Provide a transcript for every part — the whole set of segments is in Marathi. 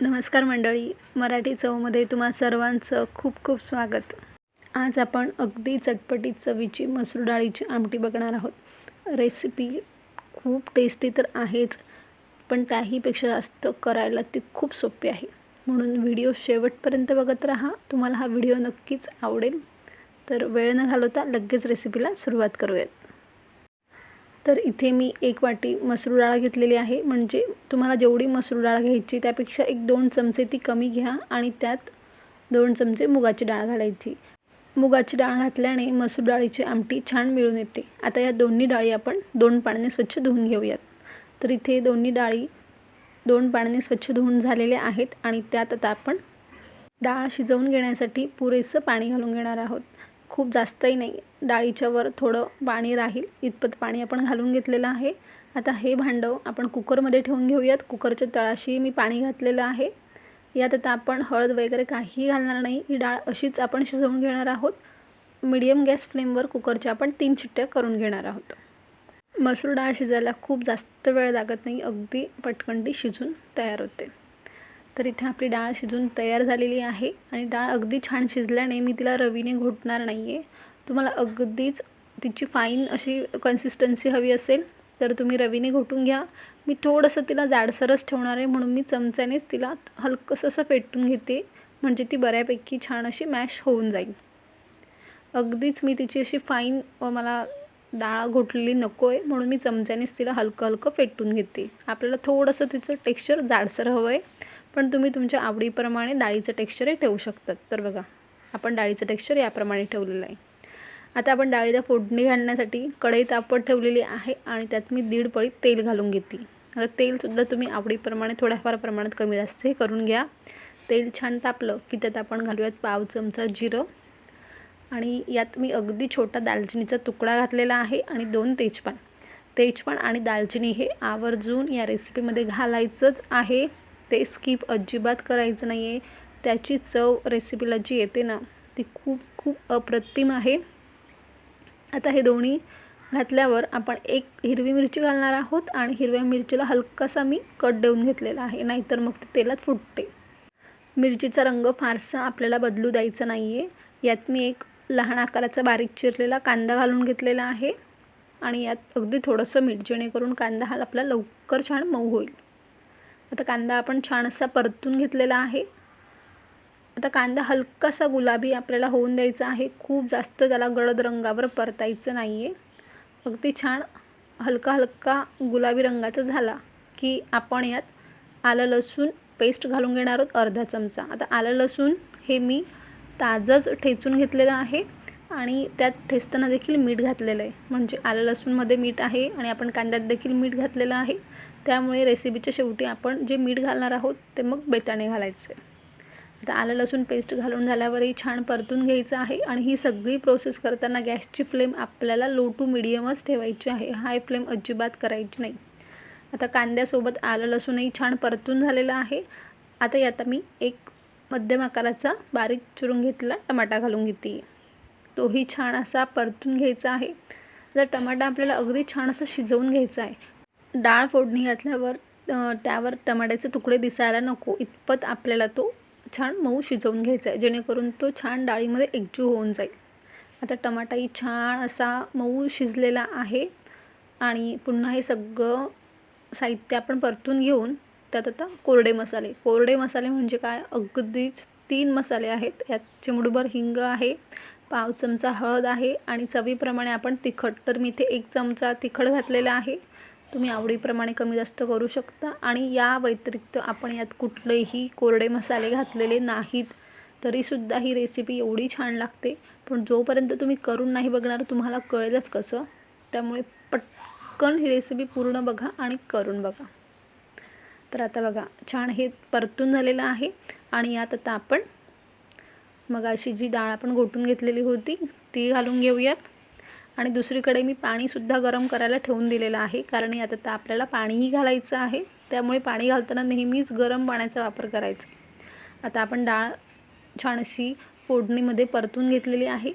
नमस्कार मंडळी मराठी चवमध्ये तुम्हा सर्वांचं खूप खूप स्वागत. आज आपण अगदी चटपटीत चवीची मसूर डाळीची आमटी बघणार आहोत. रेसिपी खूप टेस्टी तर आहेच पण त्याहीपेक्षा जास्त करायला ती खूप सोपी आहे. म्हणून व्हिडिओ शेवटपर्यंत बघत राहा तुम्हाला हा व्हिडिओ नक्कीच आवडेल. तर वेळ न घालवता लगेच रेसिपीला सुरुवात करूयात. तर इथे मी एक वाटी मसूर डाळ घेतलेली आहे. म्हणजे तुम्हाला जेवढी मसूर डाळ घ्यायची त्यापेक्षा एक दोन चमचे ती कमी घ्या आणि त्यात दोन चमचे मुगाची डाळ घालायची. मुगाची डाळ घातल्याने मसूर डाळीची आमटी छान मिळून येते. आता या दोन्ही डाळी आपण दोन पाण्याने स्वच्छ धुवून घेऊयात. तर इथे दोन्ही डाळी दोन पाण्याने स्वच्छ धुवून झालेल्या आहेत आणि त्यात आता आपण डाळ शिजवून घेण्यासाठी पुरेसं पाणी घालून घेणार आहोत. खूप जास्तही नाही. डाळीच्या वर थोडं पाणी राहील. इतपत पाणी आपण घालून घेतलेलं आहे. आता हे भांडं आपण कुकरमध्ये ठेवून घेऊयात. कुकरच्या तळाशी मी पाणी घातलेलं आहे. यात आता आपण हळद वगैरे काहीही घालणार नाही. ही डाळ अशीच आपण शिजवून घेणार आहोत. मीडियम गॅस फ्लेमवर कुकरच्या आपण तीन चिट्ट्या करून घेणार आहोत. मसूर डाळ शिजायला खूप जास्त वेळ लागत नाही. अगदी पटकन ती शिजून तयार होते. तर इथे आपली डाळ शिजून तयार झालेली आहे आणि डाळ अगदी छान शिजल्याने मी तिला रवीने घोटणार नाही आहे तुम्हाला अगदीच तिची फाईन अशी कन्सिस्टन्सी हवी असेल तर तुम्ही रवीने घोटून घ्या. मी थोडंसं तिला जाडसरच ठेवणार आहे म्हणून मी चमच्यानेच तिला हलकंसं असं पेटून घेते म्हणजे ती बऱ्यापैकी छान अशी मॅश होऊन जाईल. अगदीच मी तिची अशी फाईन मला डाळ घोटलेली नको आहे म्हणून मी चमच्यानेच तिला हलकं हलकं फेटून घेते. आपल्याला थोडंसं तिचं टेक्स्चर जाडसर हवं आहे पण तुम्ही तुमच्या आवडीप्रमाणे डाळीचं टेक्स्चरही ठेवू शकतात. तर बघा आपण डाळीचं टेक्स्चर याप्रमाणे ठेवलेलं आहे. आता आपण डाळीला फोडणी घालण्यासाठी कढई तापट ठेवलेली आहे आणि त्यात मी दीड पळी तेल घालून घेतली. आता तेलसुद्धा तुम्ही आवडीप्रमाणे थोड्याफार प्रमाणात कमी जास्त हे करून घ्या. तेल छान तापलं की त्यात आपण घालूयात पाव चमचा जिरं. आणि यात मी अगदी छोटा दालचिनीचा तुकडा घातलेला आहे आणि दोन तेजपान. तेजपान आणि दालचिनी हे आवर्जून या रेसिपीमध्ये घालायचंच आहे. ते स्किप अजिबात करायचं नाही आहे त्याची चव रेसिपीला जी येते ना ती खूप खूप अप्रतिम आहे. आता हे दोन्ही घातल्यावर आपण एक हिरवी मिरची घालणार आहोत आणि हिरव्या मिरचीला हलकासा मी कट देऊन घेतलेला आहे नाहीतर मग ते तेलात फुटते. मिरचीचा रंग फारसा आपल्याला बदलू द्यायचा नाही आहे यात मी एक लहान आकाराचा बारीक चिरलेला कांदा घालून घेतलेला आहे आणि यात अगदी थोडंसं मीठ जेणेकरून कांदा हा आपला लवकर छान मऊ होईल. आता कांदा आपण छान असा परतून घेतलेला आहे. आता कांदा हलकासा गुलाबी आपल्याला होऊन द्यायचा आहे. खूप जास्त त्याला गडद रंगावर परतायचं नाही आहे अगदी छान हलका हलका गुलाबी रंगाचा झाला की आपण यात आलं लसूण पेस्ट घालून घेणार आहोत अर्धा चमचा. आता आलं लसूण हे मी ताजंच ठेचून घेतलेलं आहे आणि त्यात ठेचताना देखील मीठ घातलेलं आहे. म्हणजे आलं लसूणमध्ये मीठ आहे आणि आपण कांद्यात देखील मीठ घातलेलं आहे. त्यामुळे रेसिपीच्या शेवटी आपण जे मीठ घालणार आहोत ते मग बेताने घालायचे. आता आलं लसूण पेस्ट घालून झाल्यावरही छान परतून घ्यायचं आहे आणि ही सगळी प्रोसेस करताना गॅसची फ्लेम आपल्याला लो टू मिडियमच ठेवायची आहे. हाय फ्लेम अजिबात करायची नाही. आता कांद्यासोबत आलं लसूणही छान परतून झालेलं आहे. आता यात मी एक मध्यम आकाराचा बारीक चिरून घेतलेला टमाटा घालून घेते. तोही छान असा परतून घ्यायचा आहे. आता टमाटा आपल्याला अगदी छान असा शिजवून घ्यायचा आहे डाळ फोडणी घातल्यावर त्यावर टमाट्याचे तुकडे दिसायला नको. इतपत आपल्याला तो छान मऊ शिजवून घ्यायचा आहे जेणेकरून तो छान डाळीमध्ये एकजीव होऊन जाईल. आता टमाटाही छान असा मऊ शिजलेला आहे. आणि पुन्हा हे सगळं साहित्य आपण परतून घेऊन त्यात आता कोरडे मसाले. कोरडे मसाले म्हणजे काय? अगदीच तीन मसाले आहेत. यात चिमडूभर हिंग आहे पाव चमचा हळद आहे आणि चवीप्रमाणे आपण तिखट. तर मी इथे एक चमचा तिखट घातलेला आहे. तुम्ही आवडीप्रमाणे कमी जास्त करू शकता. आणि या व्यतिरिक्त आपण यात कुठलेही कोरडे मसाले घातलेले नाहीत तरीसुद्धा ही रेसिपी एवढी छान लागते. पण जोपर्यंत तुम्ही करून नाही बघणार तुम्हाला कळेलच कसं. त्यामुळे पटकन ही रेसिपी पूर्ण बघा आणि करून बघा. तर आता बघा छान हे परतून झालेलं आहे. आणि यात आता आपण मग अशी जी डाळ आपण गोटून घेतलेली होती ती घालून घेऊयात. आणि दुसरीकडे मी पाणीसुद्धा गरम करायला ठेवून दिलेलं आहे कारण यात आता आपल्याला पाणीही घालायचं आहे. त्यामुळे पाणी घालताना नेहमीच गरम पाण्याचा वापर करायचा. आता आपण डाळ छान अशी फोडणीमध्ये परतून घेतलेली आहे.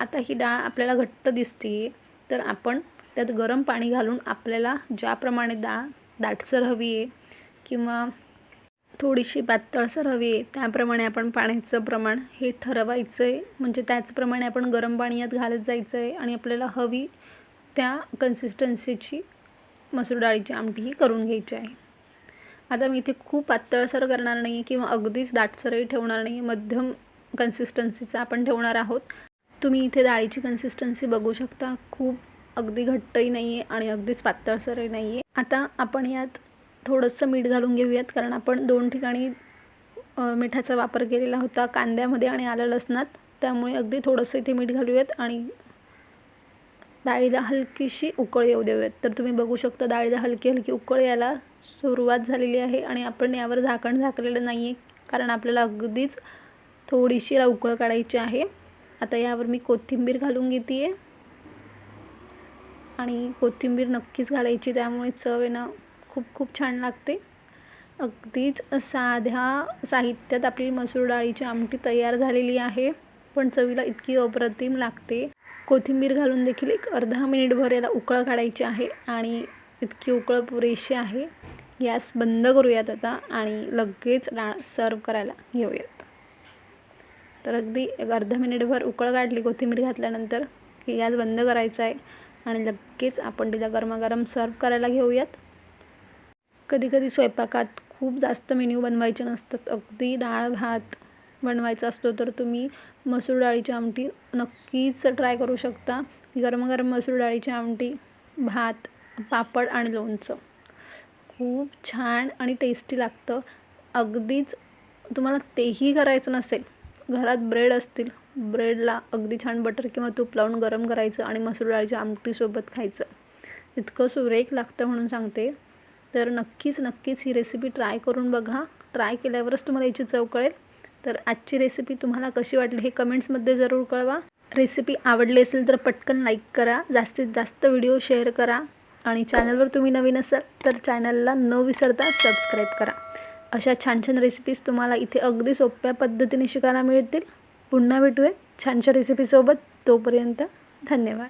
आता ही डाळ आपल्याला घट्ट दिसते तर आपण त्यात गरम पाणी घालून आपल्याला ज्याप्रमाणे डाळ दाटसर हवी आहे किंवा थोडीशी पातळसर हवी आहे त्याप्रमाणे आपण पाण्याचं प्रमाण हे ठरवायचं आहे म्हणजे त्याचप्रमाणे आपण गरम पाणी यात घालत जायचं आहे आणि आपल्याला हवी त्या कन्सिस्टन्सीची मसूर डाळीची आमटी ही करून घ्यायची आहे. आता मी इथे खूप पातळसर करणार नाही आहे किंवा अगदीच दाटसरही ठेवणार नाही आहे मध्यम कन्सिस्टन्सीचा आपण ठेवणार आहोत. तुम्ही इथे डाळीची कन्सिस्टन्सी बघू शकता. खूप अगदी घट्टही नाही आहे आणि अगदीच पातळसरही नाही आहे आता आपण यात थोडंसं मीठ घालून घेऊयात कारण आपण दोन ठिकाणी मिठाचा वापर केलेला होता कांद्यामध्ये आणि आलं लसणात. त्यामुळे अगदी थोडंसं इथे मीठ घालूयात आणि डाळीला हलकीशी उकळ येऊ देऊयात. तर तुम्ही बघू शकता डाळीला हलकी हलकी उकळ यायला सुरुवात झालेली आहे आणि आपण यावर झाकण झाकलेलं नाही आहे कारण आपल्याला अगदीच थोडीशी याला उकळ काढायची आहे. आता यावर मी कोथिंबीर घालून घेते आहे आणि कोथिंबीर नक्कीच घालायची त्यामुळे चव आहे ना खूप खूप छान लागते. अगदीच साध्या साहित्यात आपली मसूर डाळीची आमटी तयार झालेली आहे पण चवीला इतकी अप्रतिम लागते. कोथिंबीर घालून देखील एक अर्धा मिनिटभर याला उकळ काढायची आहे आणि इतकी उकळ पुरेशी आहे. गॅस बंद करूयात आता आणि लगेच डाळ सर्व करायला घेऊयात. तर अगदी एक अर्धा मिनिटभर उकळ काढली कोथिंबीर घातल्यानंतर की गॅस बंद करायचा आहे आणि लगेच आपण तिला गरमागरम सर्व करायला घेऊयात. कधी कधी स्वयंपाकात खूप जास्त मेन्यू बनवायचे नसतात. अगदी डाळ भात बनवायचा असतो तर तुम्ही मसूर डाळीची आमटी नक्कीच ट्राय करू शकता. गरम गरम मसूर डाळीची आमटी भात पापड आणि लोणचं. खूप छान आणि टेस्टी लागतं. अगदीच तुम्हाला तेही करायचं नसेल घरात ब्रेड असतील ब्रेडला अगदी छान बटर किंवा तूप लावून गरम करायचं आणि मसूर डाळीच्या आमटीसोबत खायचं. इतकं सुरेख लागतं म्हणून सांगते. तर नक्कीच नक्कीच ही रेसिपी ट्राय करून बघा. ट्राय केल्यावरच तुम्हाला याची चव कळेल. तर आजची रेसिपी तुम्हाला कशी वाटली हे कमेंट्समध्ये जरूर कळवा. रेसिपी आवडली असेल तर पटकन लाईक करा. जास्तीत जास्त व्हिडिओ शेअर करा. आणि चॅनलवर तुम्ही नवीन असाल तर चॅनलला न विसरता सबस्क्राईब करा. अशा छान छान रेसिपीज तुम्हाला इथे अगदी सोप्या पद्धतीने शिकायला मिळतील. पुन्हा भेटूया छानशा रेसिपीसोबत तोपर्यंत धन्यवाद.